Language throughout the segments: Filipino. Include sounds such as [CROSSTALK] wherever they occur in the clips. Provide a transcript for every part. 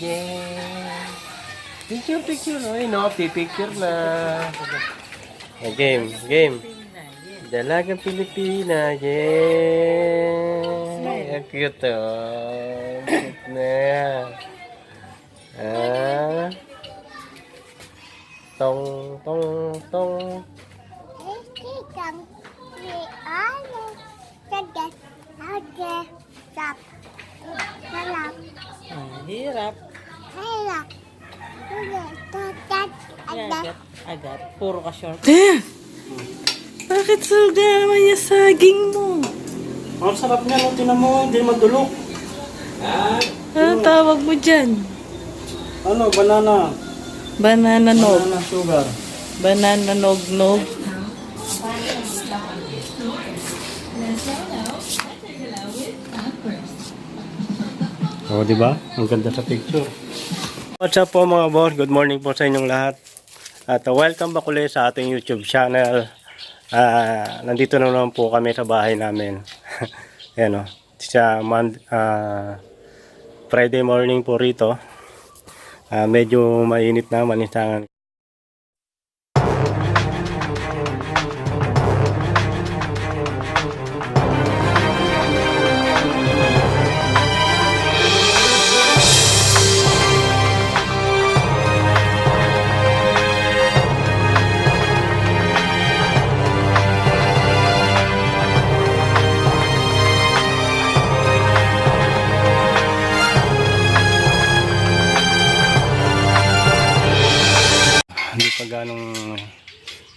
yeah. Picture, picture. Ay, no, picture na. Oh, game, game. Dalagang Pilipina, yeah. Ang cute, oh. Cute na yan. Ah. Tong, tong, tong. Ah, hirap. Agat, agat. Puro ka short. Eh! Bakit sulga naman yung saging mo? Ang sarap niya, no? Tinan mo, hindi madulok. Ano tawag mo dyan? Ano, banana. Banana nog. Banana sugar. Banana nog-nog. Oo, di ba? Ang ganda sa picture. What's up po mga boss? Good morning po sa inyong lahat. At uh, welcome back ulit sa ating YouTube channel. Ah, nandito na naman po kami sa bahay namin. [LAUGHS] Ayan o. Sa Mon- ah, Friday morning po rito. Ah, medyo mainit na manisangan.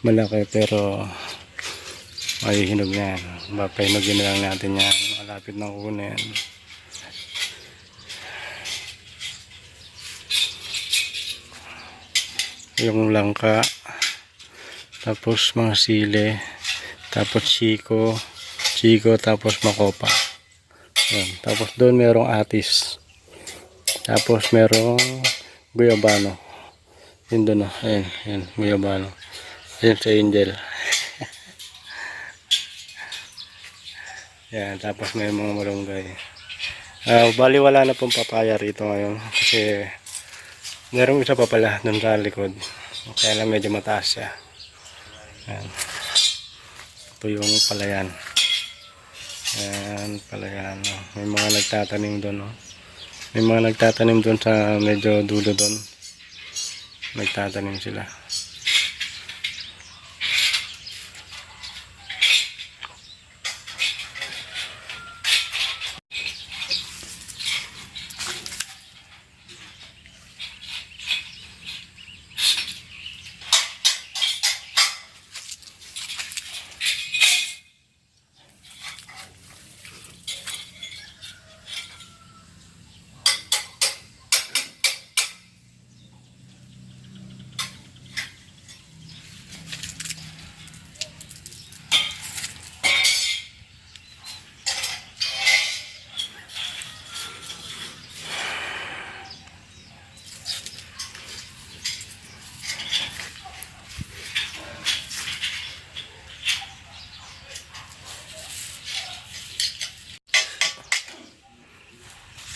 Malaki pero ay hinog na yan. Papahinugin na lang natin yan. Malapit na kunin. Yung langka. Tapos mga sile. Tapos chiko. Chiko tapos makopa. Yan. Tapos doon merong atis. Tapos merong guyabano. Yun doon o. Ayan, ayan. Guyabano. Ayan sa angel. Yan, tapos may mga malunggay. Ah, bali wala na pong papaya rito ngayon kasi merong isa pa pala doon sa likod. Kaya lang medyo mataas siya. Yan. Ito yung palayan. Yan, palayan. May mga nagtatanim doon. Oh. May mga nagtatanim doon sa medyo dulo doon. Nagtatanim sila.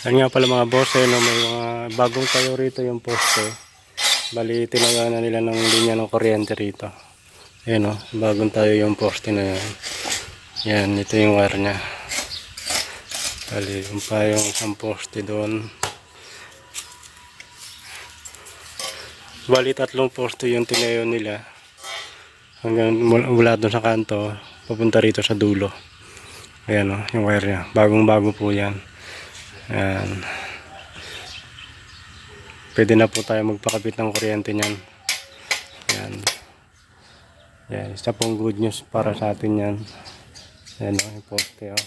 Yan nga pala mga boss, eh, no, may mga bagong tayo rito yung poste. Bali, tinaga na nila ng linya ng kuryente rito. Ayan o, bagong tayo yung poste na yan. Yan, ito yung wire niya. Bali, yung pa yung isang poste doon. Bali, tatlong poste yung tinayo nila. Hanggang mula doon sa kanto, papunta rito sa dulo. Ayan o, yung wire niya. Bagong bago po yan. Ayan. Pwede na po tayo magpakabit ng kuryente niyan. Ayan. Ayan. Isa pong good news para sa atin yan. Ayan o, yung poste o.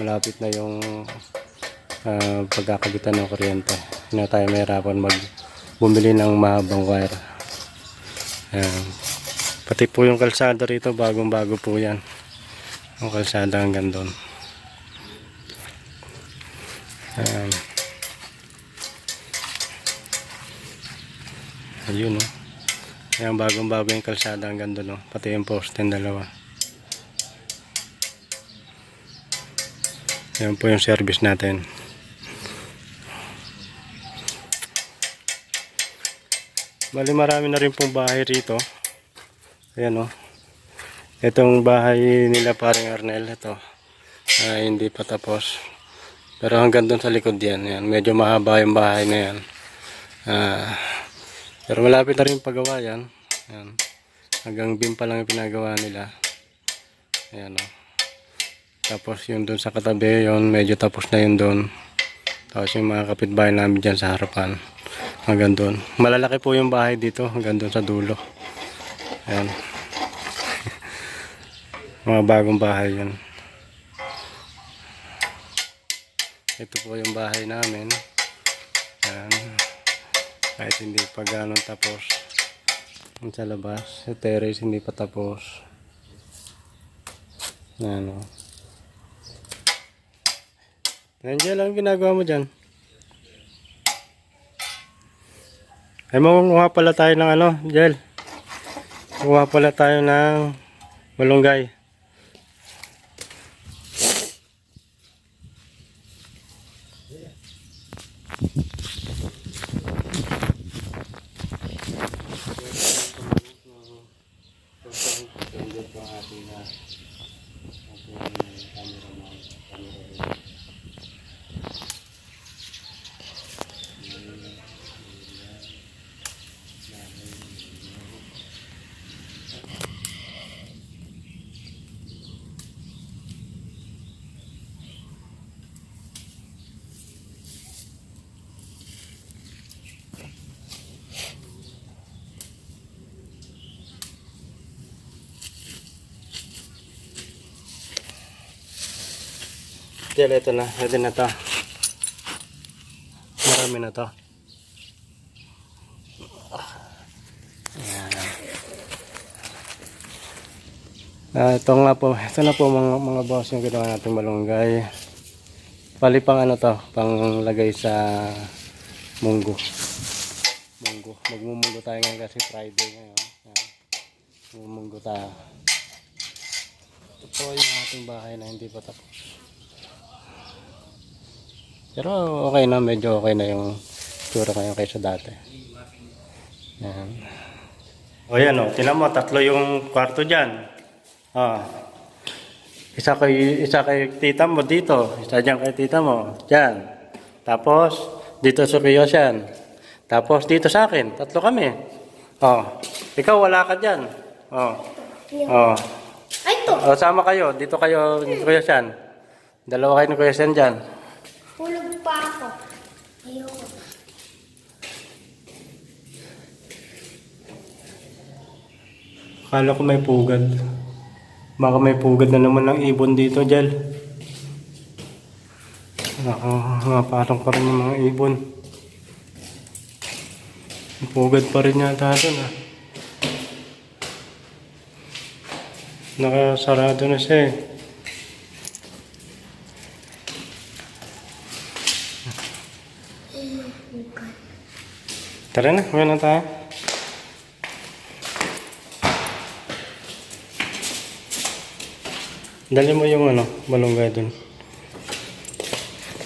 Malapit na yung ah, pagkakabitan ng kuryente. Hindi na tayo mahirapan mag bumili ng mahabang wire. Ayan. Pati po yung kalsada rito, bagong bago po yan. Yung kalsada hanggang doon. Ayan. Ayun, no. Ayan, bagong-bago yung kalsada hanggang doon, no. Pati yung poste yung dalawa. Ayan po yung service natin. Bali marami na rin pong bahay rito. Ayan o. Itong bahay nila paring Arnel. Ito. Ah, hindi pa tapos. Pero hanggang doon sa likod yan. Yan. Medyo mahaba yung bahay na yan. Ah, pero malapit na rin paggawa yan. Yan. Hanggang beam pa lang yung pinagawa nila. Ayan o. Tapos yung doon sa katabi, yun medyo tapos na yun doon. Tapos yung mga kapitbahay namin dyan sa harapan. Hanggang doon. Malalaki po yung bahay dito hanggang doon sa dulo. Ayan. [LAUGHS] mga bagong bahay yun. Ito po yung bahay namin. Ayan. Kahit hindi pa ganun tapos. Sa labas. Sa terrace hindi pa tapos. Ayan o. Angel, anong ginagawa mo dyan? Ay, makukuha pala tayo ng ano, Jel. Kuha pala tayo ng malunggay. Jel, ito na. Ito na to. Marami na to. Ah, ito nga po, ito na po mga, mga boss yung ginawa natin malunggay. Pali pang ano to, pang lagay sa munggo. Munggo. Magmumunggo tayo ngayon kasi Friday ngayon. Yan. Magmumunggo tayo. Ito po yung ating bahay na hindi pa tapos. Pero okay na, medyo okay na yung tura ngayon kaysa dati. Yan. O yan o, tinan mo, tatlo yung kwarto dyan. Ah. Isa kay isa kay tita mo dito, isa diyan kay tita mo. Diyan. Tapos dito sa kuya yan. Tapos dito sa akin, tatlo kami. Oh. Ikaw wala ka diyan. Oh. Oh. Ay, to. Oh, sama kayo. Dito kayo ni Kuya San. Dalawa kayo ni Kuya San diyan. Ayoko. Akala ko may pugad. Baka may pugad na naman ng ibon dito, Jel. Ako, mapatong pa rin yung mga ibon. Pugad pa rin yata doon, ah. Nakasarado na siya, eh. Tara na, uwi na tayo. Dali mo yung ano, malunggay dun.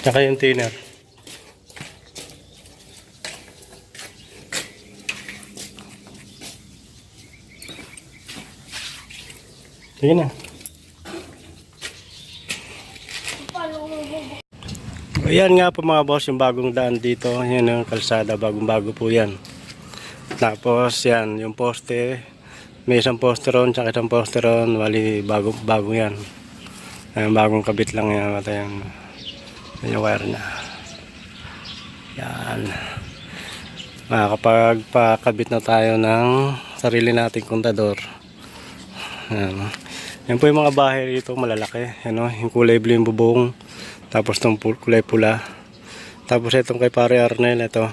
Tsaka yung thinner. Sige na. Ayan nga po mga boss, yung bagong daan dito. Yan yung kalsada, bagong bago po yan. Tapos yan, yung poste. May isang poste ron, tsaka isang poste ron. Wali, bago, bago yan. Ayan, bagong kabit lang yan. Ito yan. Yan yung wire na. Yan. Makakapagpakabit na tayo ng sarili nating kontador. Yan. Yan po yung mga bahay dito malalaki. Ano, yung kulay blue yung bubong. Tapos itong kulay pula. Tapos itong kay pare Arnel, ito.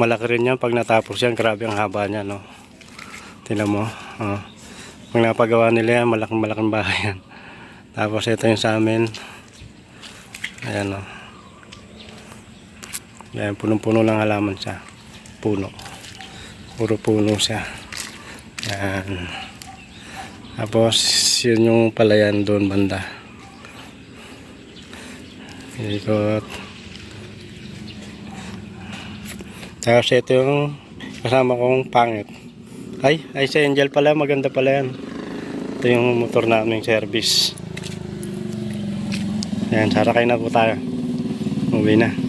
Malaki rin yan pag natapos yan. Grabe ang haba niya, no. Tingnan mo. Oh. Pag napagawa nila yan, malaking malaking bahay yan. Tapos ito yung sa amin. Ayan, oh. Ayan, punong-puno lang halaman siya. Puno. Puro puno siya. Ayan. Tapos, yun yung palayan doon banda. Ikot. Tapos ito yung Kasama kong pangit. Ay, ay si Angel pala. Maganda pala yan. Ito yung motor naming service. Ayan, sarakay na po tayo. Uwi na.